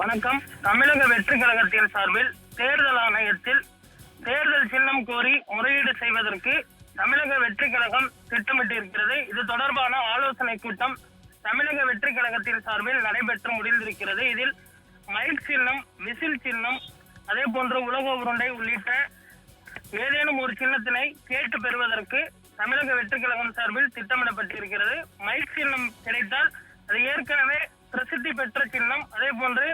வணக்கம். தமிழக வெற்றி கழகத்தின் சார்பில் தேர்தல் ஆணையத்தில் தேர்தல் சின்னம் கோரி முறையீடு செய்வதற்கு தமிழக வெற்றி கழகம் திட்டமிட்டிருக்கிறது. இது தொடர்பான ஆலோசனை கூட்டம் தமிழக வெற்றி கழகத்தின் சார்பில் நடைபெற்று முடிந்திருக்கிறது. இதில் மைக் சின்னம் விசில் சின்னம் அதே போன்று உலக உருண்டை உள்ளிட்ட ஏதேனும் ஒரு சின்னத்தினை கேட்டு பெறுவதற்கு தமிழக வெற்றி கழகம் சார்பில் திட்டமிடப்பட்டிருக்கிறது. மைக் சின்னம் கிடைத்தால் அது ஏற்கனவே பிரசித்தி பெற்ற சின்னம். அதே போன்று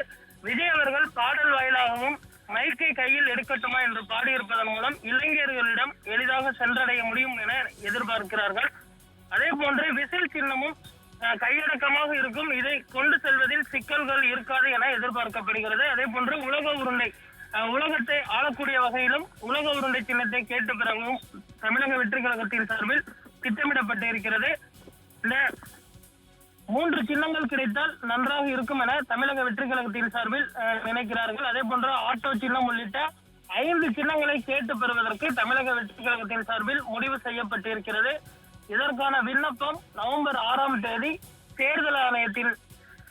வாயிலாகவும் மைக்கை கையில் எடுக்கட்டுமா என்று பாடியிருப்பதன் மூலம் இளைஞர்களிடம் எளிதாக சென்றடைய முடியும் என எதிர்பார்க்கிறார்கள். அதே போன்று விசில் சின்னமும் கையடக்கமாக இருக்கும். இதை கொண்டு செல்வதில் சிக்கல்கள் இருக்காது என எதிர்பார்க்கப்படுகிறது. அதே போன்று உலக உருண்டை உலகத்தை ஆளக்கூடிய வகையிலும் உலக உருண்டை சின்னத்தை கேட்டு பிறகும் தமிழக வெற்றி கழகத்தின் சார்பில் திட்டமிடப்பட்டு இருக்கிறது இந்த மூன்று சின்னங்கள் கிடைத்தால் நன்றாக இருக்கும் என தமிழக வெற்றி கழகத்தின் சார்பில் நினைக்கிறார்கள். அதே போன்ற ஆட்டோ சின்னம் உள்ளிட்ட ஐந்து சின்னங்களை கேட்டு பெறுவதற்கு தமிழக வெற்றி கழகத்தின் சார்பில் முடிவு செய்யப்பட்டிருக்கிறது. இதற்கான விண்ணப்பம் நவம்பர் ஆறாம் தேதி தேர்தல் ஆணையத்தில்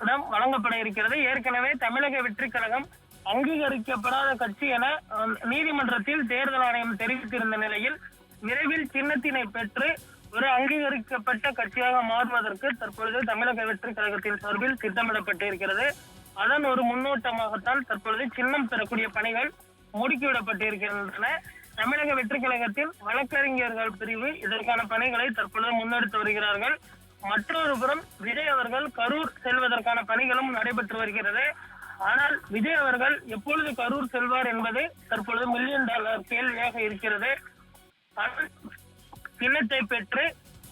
இடம் வழங்கப்பட இருக்கிறது. ஏற்கனவே தமிழக வெற்றி கழகம் அங்கீகரிக்கப்படாத கட்சி என நீதிமன்றத்தில் தேர்தல் ஆணையம் தெரிவித்திருந்த நிலையில் விரைவில் சின்னத்தினை பெற்று ஒரு அங்கீகரிக்கப்பட்ட கட்சியாக மாறுவதற்கு தற்பொழுது தமிழக வெற்றி கழகத்தின் சார்பில் திட்டமிடப்பட்டிருக்கிறது. அதன் ஒரு முன்னோட்டமாகத்தான் தற்பொழுது சின்னம் பெறக்கூடிய பணிகள் முடுக்கிவிடப்பட்டிருக்கின்றன. தமிழக வெற்றி கழகத்தில் வழக்கறிஞர்கள் பிரிவு இதற்கான பணிகளை தற்பொழுது முன்னெடுத்து வருகிறார்கள். மற்றொரு புறம் விஜய் அவர்கள் கரூர் செல்வதற்கான பணிகளும் நடைபெற்று வருகிறது. ஆனால் விஜய் அவர்கள் எப்பொழுது கரூர் செல்வார் என்பது தற்பொழுது மில்லியன் டாலர் கேள்வியாக இருக்கிறது. ஆனால் சின்னத்தை பெற்று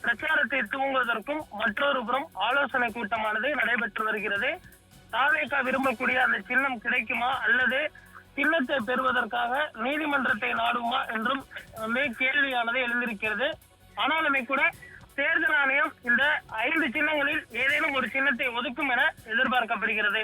பிரச்சாரத்தை தூங்குவதற்கும் மற்றொரு புறம் ஆலோசனை கூட்டமானது நடைபெற்று வருகிறது. தாவேக்கா விரும்பக்கூடிய அந்த சின்னம் கிடைக்குமா? அல்லது சின்னத்தை பெறுவதற்காக நீதிமன்றத்தை நாடுமா? என்றும் கேள்வியானது எழுந்திருக்கிறது. ஆனாலுமே கூட தேர்தல் ஆணையம் இந்த ஐந்து சின்னங்களில் ஏதேனும் ஒரு சின்னத்தை ஒதுக்கும் என எதிர்பார்க்கப்படுகிறது.